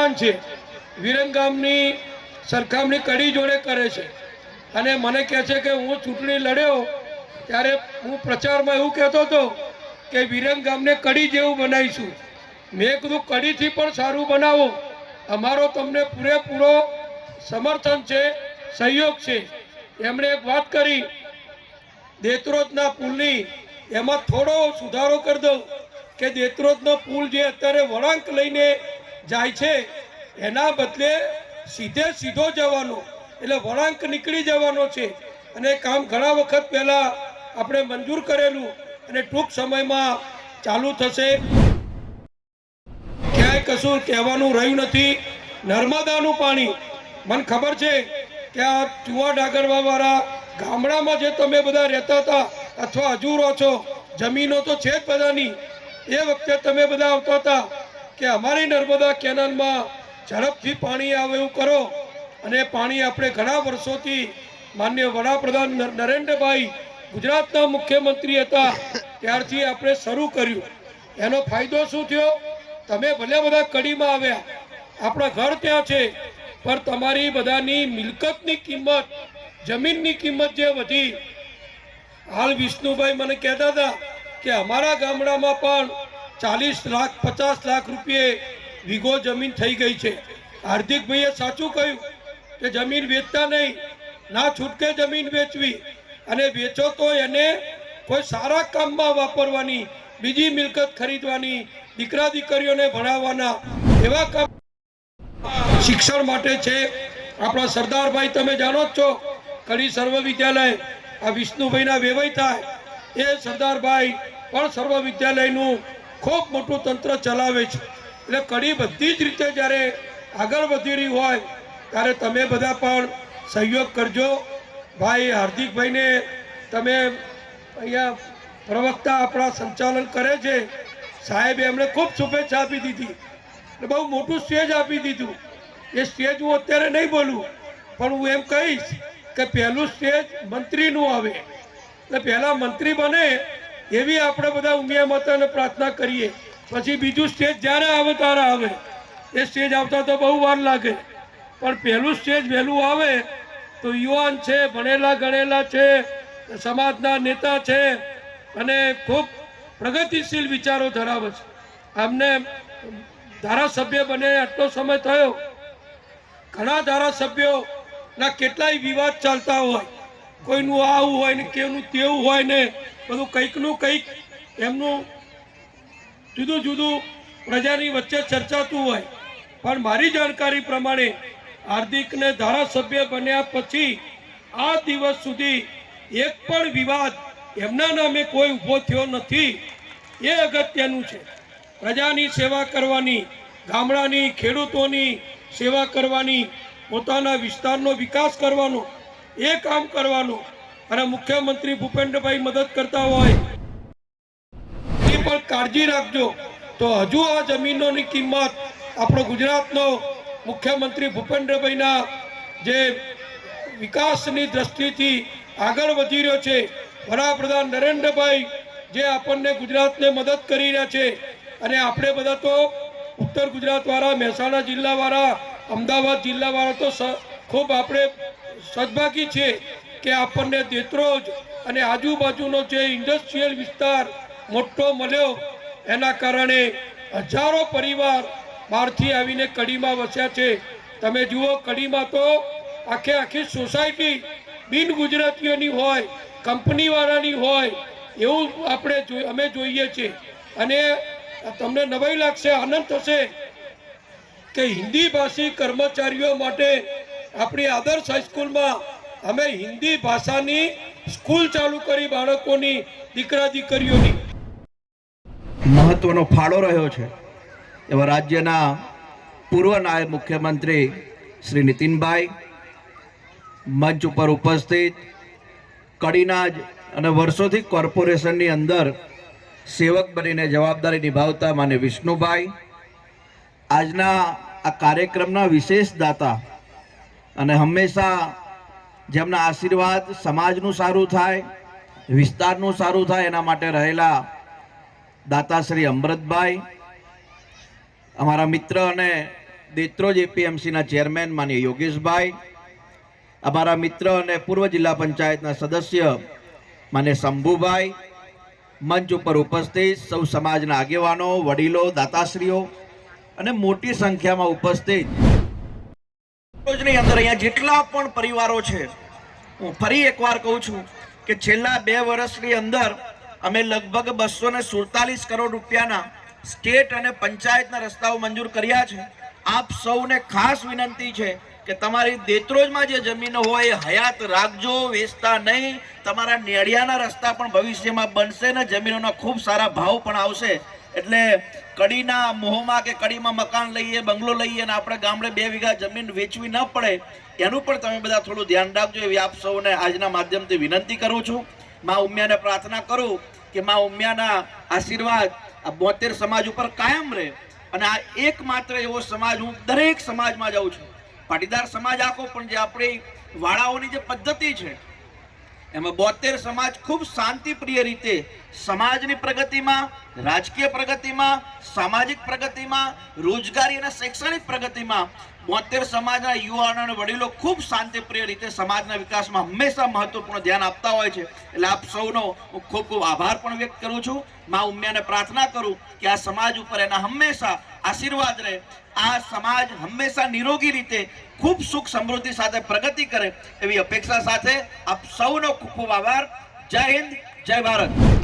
મહેમાન છે. વિરંગામની સરખામણી કડી જોડે કરે છે. અને મને કહે છે કે હું ચૂંટણી લડ્યો ત્યારે હું પ્રચારમાં એવું કહેતો હતો કે વિરંગામને કડી જેવું બનાવીશું. મેં કીધું, કડીથી પણ સારું બનાવો. અમારો તમને પૂરેપૂરો સમર્થન છે, સહયોગ છે. એમણે એક વાત કરી દેતરોજના પુલની એમાં થોડો સુધારો કરી દઉં કે દેતરોજનો પુલ જે અત્યારે વળાંક લઈને જાય છે, એના બદલે સીધે સીધો જવાનો, એટલે વળાંક નીકળી જવાનો છે. અને કામ ઘણા વખત પહેલાં આપણે મંજૂર કરેલું અને ટૂંક સમયમાં ચાલુ થશે. ક્યાંય કશું કહેવાનું રહ્યું નથી. નર્મદાનું પાણી, મને ખબર છે કે આ ચુવા ડાગરવાવાળા ગામડામાં જે તમે બધા રહેતા હતા અથવા હજુ રહો છો, જમીનો તો છે જ બધાની. એ વખતે તમે બધા આવતા હતા કે અમારી નર્મદા કેનાલમાં ઝડપથી પાણી આવે એવું કરો. અને પાણી આપણે ઘણા વર્ષોથી માન્ય વડાપ્રધાન નર- નરેન્દ્રભાઈ ગુજરાતના મુખ્યમંત્રી હતા. ત્યારથી આપણે શરૂ કર્યું. એનો ફાયદો શું થયો? તમે ભલે બધા કડીમાં આવ્યા, આપણા ઘર ત્યાં છે, પણ તમારી બધાની મિલકતની કિંમત, જમીનની કિંમત જે વધી. હાલ વિષ્ણુભાઈ મને કહેતા હતા કે અમારા ગામડામાં પણ ચાલીસ લાખ, પચાસ લાખ રૂપિયે વીઘો જમીન થઈ ગઈ છે. હાર્દિકભાઈએ સાચું કહ્યું કે જમીન વેચતા નહીં, ના છૂટકે જમીન વેચવી અને વેચો તો એને કોઈ સારા કામમાં વાપરવાની, બીજી મિલકત ખરીદવાની, દીકરા દીકરીઓને ભણાવવાના એવા કામ શિક્ષણ માટે છે. આપણા સરદારભાઈ તમે જાણો જ છો, કડી સર્વ વિદ્યાલય આ વિષ્ણુભાઈના વેવાઈ થાય. એ સરદારભાઈ પણ સર્વ વિદ્યાલયનું ખૂબ મોટું તંત્ર ચલાવે છે. એટલે કડી બધી જ રીતે જ્યારે આગળ વધી રહી હોય, ત્યારે તમે બધા પણ સહયોગ કરજો. ભાઈ હાર્દિકભાઈને તમે અહીંયા પ્રવક્તા આપણા સંચાલન કરે છે. સાહેબે એમણે ખૂબ શુભેચ્છા આપી દીધી. એટલે બહુ મોટું સ્ટેજ આપી દીધું. એ સ્ટેજ હું અત્યારે નહીં બોલું, પણ હું એમ કહીશ કે પહેલું સ્ટેજ મંત્રીનું આવે. એટલે પહેલાં મંત્રી બને એવી આપણે બધા ઉમિયા માતાને પ્રાર્થના કરીએ. પછી બીજું સ્ટેજ જ્યારે આવે ત્યારે આવે. એ સ્ટેજ આવતા તો બહુ વાર લાગે. પણ પહેલું સ્ટેજ વહેલું આવે તો યુવાન છે, ભણેલા, ગણેલા છે, સમાજના નેતા છે અને ખૂબ પ્રગતિશીલ વિચારો ધરાવે છે. આમને ધારાસભ્ય બને આટલો સમય થયો. ઘણા ધારાસભ્યોના કેટલાય વિવાદ ચાલતા હોય. કોઈનું આવું હોય ને કેવું તેવું હોય ને બધું કંઈકનું કંઈક એમનું જુદું જુદું પ્રજાની વચ્ચે ચર્ચાતું હોય. પણ મારી જાણકારી પ્રમાણે હાર્દિકને ધારાસભ્ય બન્યા પછી આ દિવસ સુધી એક પણ વિવાદ એમના નામે કોઈ ઊભો થયો નથી. એ અગત્યનું છે. પ્રજાની સેવા કરવાની, ગામડાની ખેડૂતોની સેવા કરવાની, પોતાના વિસ્તારનો વિકાસ કરવાનો, એ કામ કરવાનું અને મુખ્યમંત્રી ભૂપેન્દ્રભાઈ મદદ કરતા હોય, એ પણ કાળજી રાખજો. તો હજુ આ જમીનોની કિંમત આપણો ગુજરાતનો મુખ્યમંત્રી ભૂપેન્દ્રભાઈના જે વિકાસની દ્રષ્ટિથી આગળ વધી રહ્યો છે, વડાપ્રધાન નરેન્દ્રભાઈ જે આપણને ગુજરાતને મદદ કરી રહ્યા છે, અને આપણે બધા તો ઉત્તર ગુજરાતવાળા મહેસાણા જિલ્લાવાળા અમદાવાદ જિલ્લાવાળા તો ખૂબ આપણે સદભાગી છે કે આપણને દેત્રોજ અને આજુબાજુનો જે ઇન્ડસ્ટ્રીયલ વિસ્તાર મોટો મળ્યો, એના કારણે હજારો પરિવાર બહારથી આવીને કડીમાં વસ્યા છે. તમે જુઓ, કડીમાં તો આખે આખી સોસાયટી બિન ગુજરાતીઓની હોય, કંપનીવાળાની હોય, એવું આપણે અમે જોઈએ છીએ અને તમને નવાઈ લાગશે, આનંદ થશે કે હિન્દી ભાષી કર્મચારીઓ માટે આપણી આદર્શ હાઈસ્કૂલમાં અમે હિન્દી ભાષાની સ્કૂલ ચાલુ કરી બાળકોની દીકરા દીકરીઓની મહત્વનો ફાળો રહ્યો છે. એવા રાજ્યના પૂર્વ નાયબ મુખ્યમંત્રી શ્રી નીતિનભાઈ, મંચ ઉપર ઉપસ્થિત કડીનાજ અને વર્ષોથી કોર્પોરેશનની અંદર સેવક બનીને જવાબદારી નિભાવતા માને વિષ્ણુભાઈ, આજના આ કાર્યક્રમના વિશેષ દાતા અને હંમેશા જેમના આશીર્વાદ સમાજનું સારું થાય, વિસ્તારનું સારું થાય, એના માટે રહેલા દાતાશ્રી અમૃતભાઈ, અમારા મિત્ર અને દેત્રોજ એપીએમસીના ચેરમેન માન્ય યોગેશભાઈ, અમારા મિત્ર અને પૂર્વ જિલ્લા પંચાયતના સદસ્ય માન્ય શંભુભાઈ, મંચ ઉપર ઉપસ્થિત સૌ સમાજના આગેવાનો, વડીલો, દાતાશ્રીઓ અને મોટી સંખ્યામાં ઉપસ્થિત રોજની અંદર અહીંયા જેટલા પણ પરિવારો છે, હું ફરી એકવાર કહું છું કે છેલ્લા બે વર્ષની અંદર અમે લગભગ બસો ને સુડતાલીસ કરોડ રૂપિયાના સ્ટેટ અને પંચાયતના રસ્તાઓ મંજૂર કર્યા છે. આપ સૌને ખાસ વિનંતી છે કે તમારી દેત્રોજમાં જે જમીનો હોય એ હયાત રાખજો, વેચતા નહીં. તમારા નેડિયાના રસ્તા પણ ભવિષ્યમાં બનશે ને જમીનોના ખૂબ સારા ભાવ પણ આવશે. એટલે કડીના મોહમાં કે કડીમાં મકાન લઈએ, બંગલો લઈએ અને આપણે ગામડે બે વીઘા જમીન વેચવી ન પડે, એનું પણ તમે બધા થોડું ધ્યાન રાખજો. એવી આપ સૌને આજના માધ્યમથી વિનંતી કરું છું. માં ઉમિયાને પ્રાર્થના કરું કે માં ઉમિયાના આશીર્વાદ આ બોતેર સમાજ ઉપર કાયમ રહે અને આ એકમાત્ર એવો સમાજ હું દરેક સમાજમાં જાઉં છું. પાટીદાર સમાજ આખો, પણ જે આપણી વાળાઓની જે પદ્ધતિ છે એમાં બોતેર સમાજ ખૂબ શાંતિપ્રિય રીતે સમાજની પ્રગતિમાં, રાજકીય પ્રગતિમાં, સામાજિક પ્રગતિમાં, રોજગારી અને શૈક્ષણિક પ્રગતિમાં બોતેર સમાજના યુવાનો અને વડીલો ખૂબ શાંતિપ્રિય રીતે સમાજના વિકાસમાં હંમેશા મહત્વપૂર્ણ ધ્યાન આપતા હોય છે. એટલે આપ સૌનો હું ખૂબ ખૂબ આભાર પણ વ્યક્ત કરું છું. મા ઉમિયાને પ્રાર્થના કરું કે આ સમાજ ઉપર એના હંમેશા આશીર્વાદ રહે. આ સમાજ હંમેશા નિરોગી રીતે ખૂબ સુખ સમૃદ્ધિ સાથે પ્રગતિ કરે એવી અપેક્ષા સાથે આપ સૌનો ખૂબ ખૂબ આભાર. જય હિન્દ, જય ભારત.